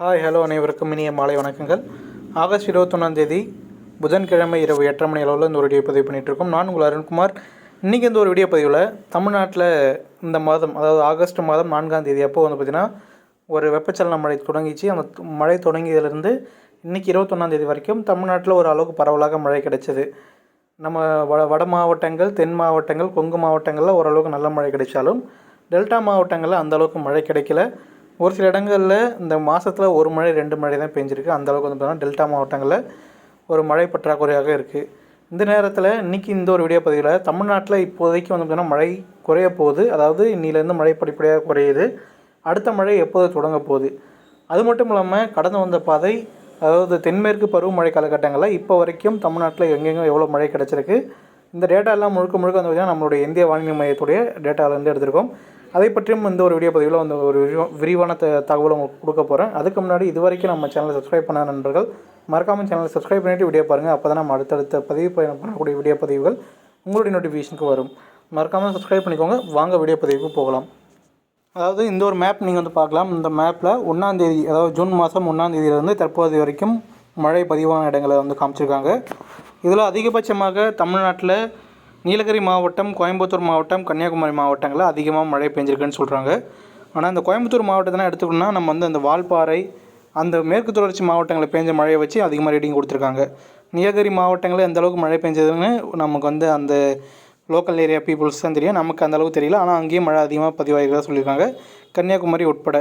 Hi hello அனைவருக்கும் இனிய மாலை வணக்கங்கள். ஆகஸ்ட் இருபத்தொன்னாந்தேதி புதன்கிழமை இரவு எட்டரை மணி அளவில் இந்த ஒரு வீடியோ பதிவு பண்ணிகிட்ருக்கோம் நான் உங்கள் அருண்குமார். இன்றைக்கி இந்த ஒரு வீடியோ பதிவில் தமிழ்நாட்டில் இந்த மாதம் அதாவது ஆகஸ்ட் மாதம் நான்காம் தேதி அப்போ வந்து பார்த்திங்கன்னா ஒரு வெப்பச்சலன மழை தொடங்கிச்சு. அந்த மழை தொடங்கியதுலேருந்து இன்றைக்கி இருபத்தொன்னாந்தேதி வரைக்கும் தமிழ்நாட்டில் ஒரு அளவுக்கு பரவலாக மழை கிடைச்சது. நம்ம வட வட மாவட்டங்கள் தென் மாவட்டங்கள் கொங்கு மாவட்டங்களில் ஓரளவுக்கு நல்ல மழை கிடைச்சாலும் டெல்டா மாவட்டங்களில் அந்தளவுக்கு மழை கிடைக்கல. ஒரு சில இடங்களில் இந்த மாதத்தில் ஒரு மழை ரெண்டு மழை தான் பெஞ்சிருக்கு. அந்தளவுக்கு வந்து பார்த்தீங்கன்னா டெல்டா மாவட்டங்களில் ஒரு மழை பற்றாக்குறையாக இருக்குது இந்த நேரத்தில் இன்றைக்கி இந்த ஒரு வீடியோ பதிவில் தமிழ்நாட்டில் இப்போதைக்கு வந்து பார்த்தீங்கன்னா மழை குறைய போகுது. அதாவது இன்னிலேருந்து மழை படிப்படியாக குறையுது. அடுத்த மழை எப்போது தொடங்க போகுது? அது மட்டும் இல்லாமல் கடந்து வந்த பாதை அதாவது தென்மேற்கு பருவமழை காலகட்டங்களில் இப்போ வரைக்கும் தமிழ்நாட்டில் எங்கெங்கே எவ்வளோ மழை கிடச்சிருக்கு? இந்த டேட்டா எல்லாம் முழுக்க முழுக்க வந்து பார்த்திங்கன்னா நம்மளுடைய இந்திய வானிலை மையத்துடைய டேட்டாவிலேருந்து எடுத்திருக்கோம். அதை பற்றியும் இந்த ஒரு வீடியோ பதிவில் வந்து ஒரு விரிவான த தகவல் உங்களுக்கு கொடுக்க போகிறேன் அதுக்கு முன்னாடி இது வரைக்கும் நம்ம சேனலை சப்ஸ்கிரைப் பண்ண நண்பர்கள் மறக்காமல் சேனலை சப்ஸ்கிரைப் பண்ணிவிட்டு வீடியோ பாருங்கள் அப்போ தான் நம்ம அடுத்தடுத்த பதிவு பயணம் பண்ணக்கூடிய வீடியோ பதிவுகள் உங்களுடைய நோட்டிஃபிகேஷனுக்கு வரும். மறக்காமல் சப்ஸ்கிரைப் பண்ணிக்கோங்க. வாங்க வீடியோ பதிவுக்கு போகலாம். அதாவது இந்த ஒரு மேப் நீங்கள் வந்து பார்க்கலாம். இந்த மேப்பில் ஒன்றாந்தேதி அதாவது ஜூன் மாதம் ஒன்றாந்தேதியிலேருந்து தற்போது வரைக்கும் மழை பதிவான இடங்களை வந்து காமிச்சிருக்காங்க. இதில் அதிகபட்சமாக தமிழ்நாட்டில் நீலகிரி மாவட்டம் கோயம்புத்தூர் மாவட்டம் கன்னியாகுமரி மாவட்டங்களில் அதிகமாக மழை பெஞ்சிருக்குன்னு சொல்கிறாங்க ஆனால் இந்த கோயம்புத்தூர் மாவட்டத்தில் எடுத்துக்கணும்னா நம்ம வந்து அந்த வால்பாறை அந்த மேற்கு தொடர்ச்சி மாவட்டங்களில் பெஞ்ச மழையை வச்சு அதிகமாக ரீடிங் கொடுத்துருக்காங்க. நீலகிரி மாவட்டங்களில் எந்த அளவுக்கு மழை பெஞ்சதுன்னு நமக்கு வந்து அந்த லோக்கல் ஏரியா பீப்புள்ஸ் தான் தெரியும். நமக்கு அந்த அளவுக்கு தெரியல. ஆனால் அங்கேயும் மழை அதிகமாக பதிவாகிறதா சொல்லியிருக்காங்க. கன்னியாகுமரி உட்பட.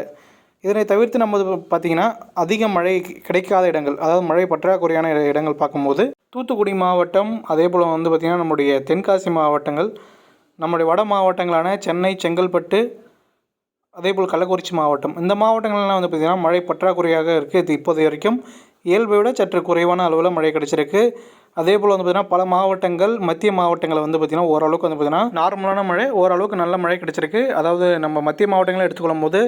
இதனை தவிர்த்து நம்ம பார்த்திங்கன்னா பார்த்தீங்கன்னா அதிக மழை கிடைக்காத இடங்கள் அதாவது மழை பற்றாக்குறையான இடங்கள் பார்க்கும்போது தூத்துக்குடி மாவட்டம் அதே போல் வந்து பார்த்திங்கன்னா நம்முடைய தென்காசி மாவட்டங்கள் நம்முடைய வட மாவட்டங்களான சென்னை செங்கல்பட்டு அதே போல் கள்ளக்குறிச்சி மாவட்டம். இந்த மாவட்டங்கள்லாம் வந்து பார்த்திங்கன்னா மழை பற்றாக்குறையாக இருக்குது இது இப்போது வரைக்கும் இயல்பை விட சற்று குறைவான அளவில் மழை கிடச்சிருக்கு. அதே போல் வந்து பார்த்திங்கன்னா பல மாவட்டங்கள் மத்திய மாவட்டங்களை வந்து பார்த்திங்கன்னா ஓரளவுக்கு வந்து பார்த்திங்கன்னா நார்மலான மழை ஓரளவுக்கு நல்ல மழை கிடச்சிருக்கு. அதாவது நம்ம மத்திய மாவட்டங்களை எடுத்துக்கொள்ளும் போது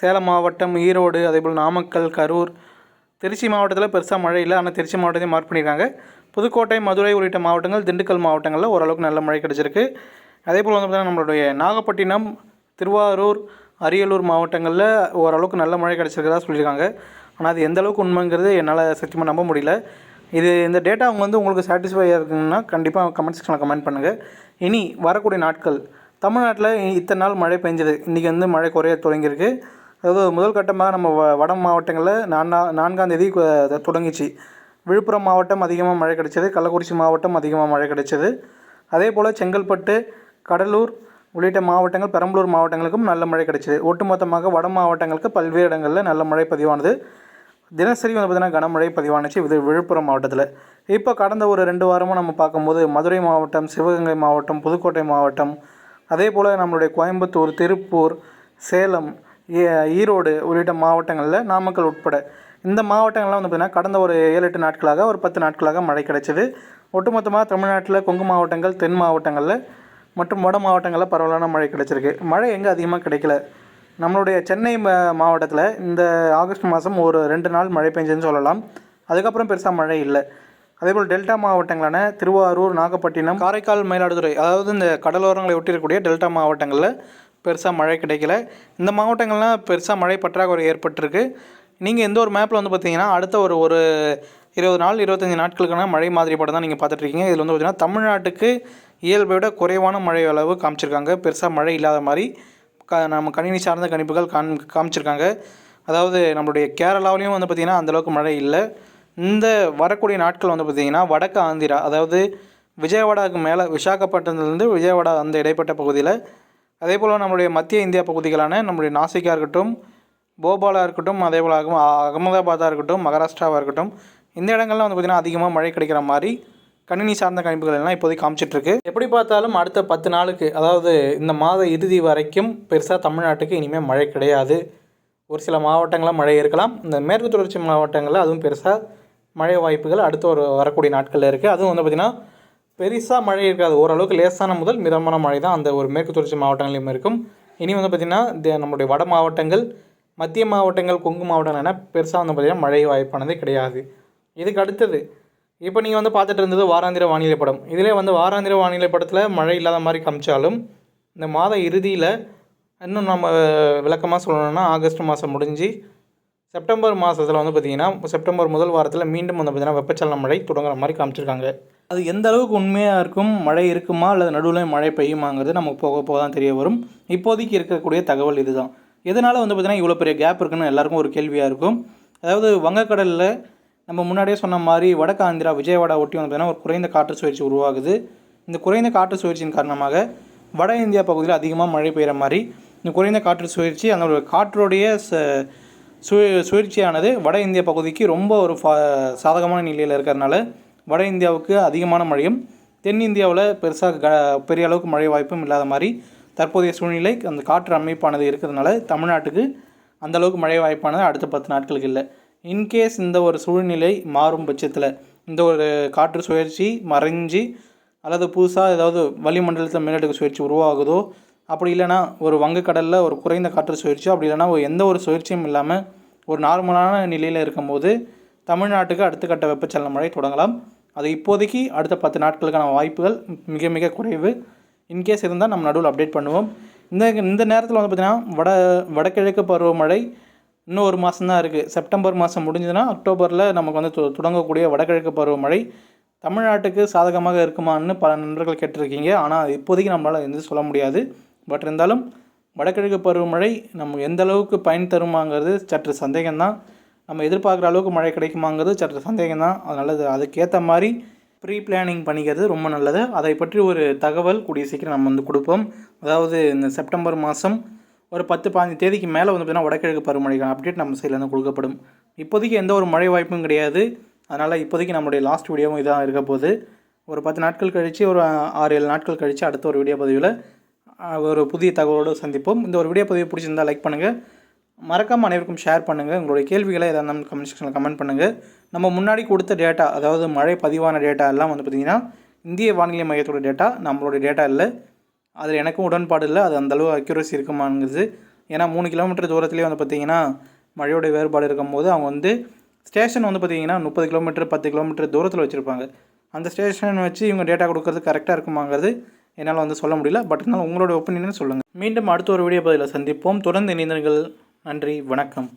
சேலம் மாவட்டம் ஈரோடு அதே போல் நாமக்கல் கரூர் திருச்சி மாவட்டத்தில் பெருசாக மழை இல்லை. ஆனால் திருச்சி மாவட்டத்தையும் மார்க் பண்ணியிருக்காங்க புதுக்கோட்டை மதுரை உள்ளிட்ட மாவட்டங்கள் திண்டுக்கல் மாவட்டங்களில் ஓரளவுக்கு நல்ல மழை கிடைச்சிருக்கு. அதே போல் வந்து பார்த்திங்கன்னா நம்மளுடைய நாகப்பட்டினம் திருவாரூர் அரியலூர் மாவட்டங்களில் ஓரளவுக்கு நல்ல மழை கிடைச்சிருக்கிறதா சொல்லியிருக்காங்க. ஆனால் அது எந்த அளவுக்கு உண்மைங்கிறது என்னால் சத்தியமாக நம்ப முடியல. இது இந்த டேட்டா அவங்க வந்து உங்களுக்கு சாட்டிஸ்ஃபையாக இருக்குன்னா கண்டிப்பாக கமெண்ட் செக்ஷனில் கமெண்ட் பண்ணுங்கள் இனி வரக்கூடிய நாட்கள். தமிழ்நாட்டில் இத்தனை நாள் மழை பெஞ்சது. இன்றைக்கி வந்து மழை குறைய தொடங்கியிருக்கு. அதாவது முதல் கட்டமாக நம்ம வ- வட மாவட்டங்களில் நான்கா நான்காம் தேதி தொடங்கிச்சு. விழுப்புரம் மாவட்டம் அதிகமாக மழை கிடைச்சது கள்ளக்குறிச்சி மாவட்டம் அதிகமாக மழை கிடைச்சது. அதே போல் செங்கல்பட்டு கடலூர் உள்ளிட்ட மாவட்டங்கள் பெரம்பலூர் மாவட்டங்களுக்கும் நல்ல மழை கிடைச்சது. ஒட்டுமொத்தமாக வட மாவட்டங்களுக்கு பல்வேறு இடங்களில் நல்ல மழை பதிவானது. தினசரி வந்து பார்த்திங்கன்னா கனமழை பதிவானுச்சு இது விழுப்புரம் மாவட்டத்தில். இப்போ கடந்த ஒரு ரெண்டு வாரமாக நம்ம பார்க்கும்போது மதுரை மாவட்டம் சிவகங்கை மாவட்டம் புதுக்கோட்டை மாவட்டம் அதே போல் நம்மளுடைய கோயம்புத்தூர் திருப்பூர் சேலம் ஈ- ஈரோடு உள்ளிட்ட மாவட்டங்களில் நாமக்கல் உட்பட இந்த மாவட்டங்கள்லாம் வந்து பார்த்திங்கன்னா கடந்த ஒரு ஏழு எட்டு நாட்களாக ஒரு பத்து நாட்களாக மழை கிடைச்சிது. ஒட்டுமொத்தமாக தமிழ்நாட்டில் கொங்கு மாவட்டங்கள் தென் மாவட்டங்களில் மற்றும் வட மாவட்டங்களில் பரவலான மழை கிடைச்சிருக்கு. மழை எங்கே அதிகமாக கிடைக்கல. நம்மளுடைய சென்னை மாவட்டத்தில் இந்த ஆகஸ்ட் மாதம் ஒரு ரெண்டு நாள் மழை பெஞ்சதுன்னு சொல்லலாம். அதுக்கப்புறம் பெருசாக மழை இல்லை. அதேபோல் டெல்டா மாவட்டங்களான திருவாரூர் நாகப்பட்டினம் காரைக்கால் மயிலாடுதுறை அதாவது இந்த கடலோரங்களை ஒட்டி இருக்கக்கூடிய டெல்டா மாவட்டங்களில் பெருசாக மழை கிடைக்கல. இந்த மாவட்டங்கள்லாம் பெருசாக மழை பற்றாக்குறை ஏற்பட்டிருக்கு. நீங்கள் எந்த ஒரு மேப்பில் வந்து பார்த்தீங்கன்னா அடுத்த ஒரு ஒரு இருபது நாள் இருபத்தஞ்சி நாட்களுக்கான மழை மாதிரி படம் தான் நீங்கள் பார்த்துட்ருக்கீங்க இதில் வந்து பார்த்தீங்கன்னா தமிழ்நாட்டுக்கு இயல்பை விட குறைவான மழை அளவு காமிச்சிருக்காங்க. பெருசாக மழை இல்லாத மாதிரி க நம்ம கணினி சார்ந்த கணிப்புகள் காம் காமிச்சிருக்காங்க. அதாவது நம்மளுடைய கேரளாவிலையும் வந்து பார்த்திங்கன்னா அந்தளவுக்கு மழை இல்லை. இந்த வரக்கூடிய நாட்கள் வந்து பார்த்திங்கன்னா வடக்கு ஆந்திரா அதாவது விஜயவாடாவுக்கு மேலே விசாகப்பட்டினத்துலேருந்து விஜயவாடா அந்த இடைப்பட்ட பகுதியில் அதே போல் நம்மளுடைய மத்திய இந்தியா பகுதிகளான நம்மளுடைய நாசிக்காக இருக்கட்டும் போபாலாக இருக்கட்டும் அதே போல் அகமதாபாதாக இருக்கட்டும் மகாராஷ்டிராவாக இருக்கட்டும் இந்த இடங்கள்லாம் வந்து பார்த்திங்கன்னா அதிகமாக மழை கிடைக்கிற மாதிரி கணினி சார்ந்த கணிப்புகள் எல்லாம் இப்போதைக்கு காமிச்சிட்ருக்கு. எப்படி பார்த்தாலும் அடுத்த பத்து நாளுக்கு அதாவது இந்த மாத இறுதி வரைக்கும் பெருசாக தமிழ்நாட்டுக்கு இனிமேல் மழை கிடையாது. ஒரு சில மாவட்டங்களில் மழை இருக்கலாம். இந்த மேற்கு தொடர்ச்சி மாவட்டங்களில் அதுவும் பெருசாக மழை வாய்ப்புகள் அடுத்த ஒரு வரக்கூடிய நாட்களில் இருக்குது அதுவும் வந்து பார்த்திங்கன்னா பெருசாக மழை இருக்காது. ஓரளவுக்கு லேசான முதல் மிதமான மழை தான் அந்த ஒரு மேற்கு தொடர்ச்சி மாவட்டங்களிலும் இருக்கும். இனி வந்து பார்த்திங்கன்னா இந்த நம்முடைய வட மாவட்டங்கள் மத்திய மாவட்டங்கள் கொங்கு மாவட்டம் என பெருசாக வந்து பார்த்திங்கன்னா மழை வாய்ப்பானதே கிடையாது. இதுக்கு அடுத்தது இப்போ நீங்கள் வந்து பார்த்துட்டு இருந்தது வாராந்திர வானிலை படம். இதிலே வந்து வாராந்திர வானிலை படத்தில் மழை இல்லாத மாதிரி காமிச்சாலும் இந்த மாத இறுதியில் இன்னும் நம்ம விளக்கமாக சொல்லணும்னா ஆகஸ்ட் மாதம் முடிஞ்சு செப்டம்பர் மாதத்தில் வந்து பார்த்திங்கன்னா செப்டம்பர் முதல் வாரத்தில் மீண்டும் வந்து பார்த்திங்கன்னா வெப்பச்சலன மழை தொடங்குற மாதிரி காமிச்சிருக்காங்க. அது எந்த அளவுக்கு உண்மையாக இருக்கும் மழை இருக்குமா அல்லது நடுவில் மழை பெய்யுமாங்கிறது நமக்கு போக போக தான் தெரிய வரும். இப்போதைக்கு இருக்கக்கூடிய தகவல் இதுதான். எதனால் வந்து பார்த்திங்கன்னா இவ்வளோ பெரிய கேப் இருக்குன்னு எல்லாருக்கும் ஒரு கேள்வியாக இருக்கும். அதாவது வங்கக்கடலில் நம்ம முன்னாடியே சொன்ன மாதிரி வடக்கு ஆந்திரா விஜயவாடா ஒட்டி வந்து பார்த்திங்கன்னா ஒரு குறைந்த காற்று சுழற்சி உருவாகுது. இந்த குறைந்த காற்று சுழற்சியின் காரணமாக வட இந்தியா பகுதியில் அதிகமாக மழை பெய்கிற மாதிரி இந்த குறைந்த காற்று சுழற்சி அந்த காற்றுடைய ச சு சுழற்சியானது வட இந்திய பகுதிக்கு ரொம்ப ஒரு ஃபா சாதகமான நிலையில் இருக்கிறதுனால வட இந்தியாவுக்கு அதிகமான மழையும் தென்னிந்தியாவில் பெருசாக க பெரிய அளவுக்கு மழை வாய்ப்பும் இல்லாத மாதிரி தற்போதைய சூழ்நிலை அந்த காற்று அமைப்பானது இருக்கிறதுனால தமிழ்நாட்டுக்கு அந்தளவுக்கு மழை வாய்ப்பானது அடுத்த பத்து நாட்களுக்கு இல்லை. இன்கேஸ் இந்த ஒரு சூழ்நிலை மாறும் பட்சத்தில் இந்த ஒரு காற்று சுழற்சி மறைஞ்சு அல்லது புதுசாக ஏதாவது வளிமண்டலத்தில் மேலடுக்கு சுழற்சி உருவாகுதோ அப்படி இல்லைன்னா ஒரு வங்கக்கடலில் ஒரு குறைந்த காற்று சுழற்சியோ அப்படி இல்லைனா ஒரு எந்த ஒரு சுழற்சியும் இல்லாமல் ஒரு நார்மலான நிலையில் இருக்கும்போது தமிழ்நாட்டுக்கு அடுத்த கட்ட வெப்பச்சலன மழை தொடங்கலாம். அது இப்போதைக்கு அடுத்த பத்து நாட்களுக்கான வாய்ப்புகள் மிக மிக குறைவு. இன்கேஸ் இருந்தால் நம்ம நடுவில் அப்டேட் பண்ணுவோம். இந்த இந்த நேரத்தில் வந்து பார்த்திங்கன்னா வட வடகிழக்கு பருவமழை இன்னும் ஒரு மாதம் தான் இருக்குது செப்டம்பர் மாதம் முடிஞ்சதுன்னா அக்டோபரில் நமக்கு வந்து தொடங்கக்கூடிய வடகிழக்கு பருவமழை தமிழ்நாட்டுக்கு சாதகமாக இருக்குமான்னு பல நண்பர்கள் கேட்டிருக்கீங்க. ஆனால் இப்போதைக்கு நம்மளால் எதுவும் சொல்ல முடியாது. பட் இருந்தாலும் வடகிழக்கு பருவமழை நம்ம எந்த அளவுக்கு பயன் தருமாங்கிறது சற்று சந்தேகம்தான். நம்ம எதிர்பார்க்குற அளவுக்கு மழை கிடைக்குமாங்கிறது சற்று சந்தேகம்தான். அதனால் அதுக்கேற்ற மாதிரி ப்ரீ பிளானிங் பண்ணிக்கிறது ரொம்ப நல்லது. அதை பற்றி ஒரு தகவல் கூடிய சீக்கிரம் நம்ம வந்து கொடுப்போம். அதாவது இந்த செப்டம்பர் மாதம் ஒரு பத்து பதினஞ்சு தேதிக்கு மேலே வந்து பார்த்திங்கன்னா வடகிழக்கு பருவமழைக்கான அப்டேட் நம்ம சைட்லேருந்து கொடுக்கப்படும். இப்போதைக்கு எந்த ஒரு மழை வாய்ப்பும் கிடையாது. அதனால் இப்போதைக்கு நம்மளுடைய லாஸ்ட் வீடியோவும் இதாக இருக்க போகுது. ஒரு பத்து நாட்கள் கழித்து ஒரு ஆறு ஏழு நாட்கள் கழித்து அடுத்த ஒரு வீடியோ பதிவில் ஒரு புதிய தகவலோடு சந்திப்போம். இந்த ஒரு வீடியோ பதிவு பிடிச்சிருந்தால் லைக் பண்ணுங்கள் மறக்காமல் அனைவருக்கும் ஷேர் பண்ணுங்கள் உங்களுடைய கேள்விகளை எதாவது இருந்தாலும் கமெண்ட் செக்ஷனில் கமெண்ட் பண்ணுங்கள் நம்ம முன்னாடி கொடுத்த டேட்டா அதாவது மழை பதிவான டேட்டா எல்லாம் வந்து பார்த்திங்கன்னா இந்திய வானிலை மையத்தோட டேட்டா நம்மளோட டேட்டா இல்லை. அதில் எனக்கும் உடன்பாடு இல்லை. அது அந்தளவு அக்யூரசி இருக்குமாங்கிறது. ஏன்னா மூணு கிலோமீட்டர் தூரத்துலேயே வந்து பார்த்திங்கன்னா மழையோட வேறுபாடு இருக்கும்போது அவங்க வந்து ஸ்டேஷன் வந்து பார்த்திங்கன்னா முப்பது கிலோமீட்டர் பத்து கிலோமீட்டர் தூரத்தில் வச்சுருப்பாங்க. அந்த ஸ்டேஷன் வச்சு இவங்க டேட்டா கொடுக்கறது கரெக்டாக இருக்குமாங்கிறது என்னால் வந்து சொல்ல முடியல. பட் இருந்தாலும் உங்களோட ஒப்பீனியன் சொல்லுங்கள் மீண்டும் அடுத்த ஒரு வீடியோ பதிவில் சந்திப்போம். தொடர்ந்து இணைந்தீர்கள் நன்றி வணக்கம்.